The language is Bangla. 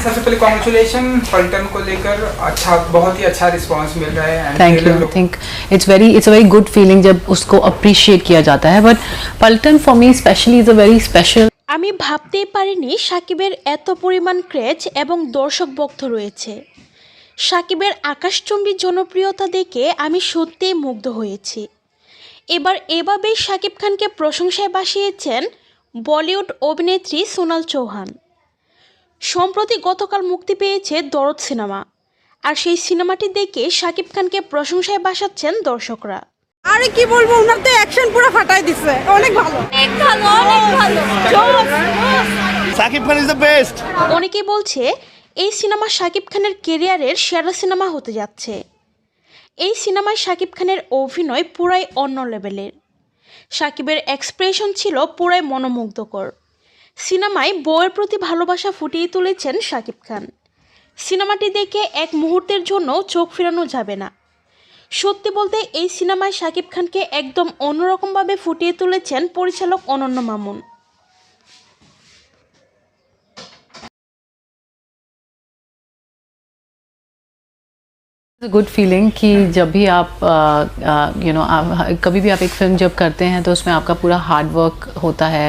सबसे पहले कॉन्ग्रेचुलेशन पलटन को लेकर अच्छा बहुत ही अच्छा रिस्पांस मिल रहा है and thank trailer you look- think it's very it's a very good feeling जब उसको अप्रिशिएट किया जाता है but Paltan for me specially is a very special আমি ভাবতেই পারিনি সাকিবের এত পরিমাণ ক্রেজ এবং দর্শক ভক্ত রয়েছে সাকিবের আকাশচুম্বী জনপ্রিয়তা দেখে আমি সত্যিই মুগ্ধ হয়েছি এবার এভাবেই সাকিব খানকে প্রশংসায় বাসিয়েছেন বলিউড অভিনেত্রী সোনাল চৌহান সম্প্রতি গতকাল মুক্তি পেয়েছে দরদ সিনেমা। আর সেই সিনেমাটি দেখে সাকিব খানকে প্রশংসায় বাসাচ্ছেন দর্শকরা। আরে কি বলব ওনার তো অ্যাকশন পুরো ফাটাই দিছে। অনেক ভালো। অনেক ভালো অনেক ভালো। Shakib Khan is the best অনেকেই বলছে এই সিনেমা শাকিব খানের কেরিয়ারের সেরা সিনেমা হতে যাচ্ছে। এই সিনেমায় শাকিব খানের অভিনয় পুরাই অন্য লেভেলের শাকিবের এক্সপ্রেশন ছিল পুরাই মনোমুগ্ধকর। সিনেমায় বউয়ের প্রতি ভালোবাসা ফুটিয়ে তুলেছেন শাকিব খান সিনেমাটি দেখে এক মুহূর্তের জন্য চোখ ফেরানো যাবে না সত্যি বলতে এই সিনেমায় শাকিব খানকে একদম অন্যরকমভাবে ফুটিয়ে তুলেছেন পরিচালক অনন্য মামুন गुड फीलिंग कि जब भी आप यू नो कभी भी आप एक फिल्म जब करते हैं तो उसमें आपका पूरा हार्ड वर्क होता है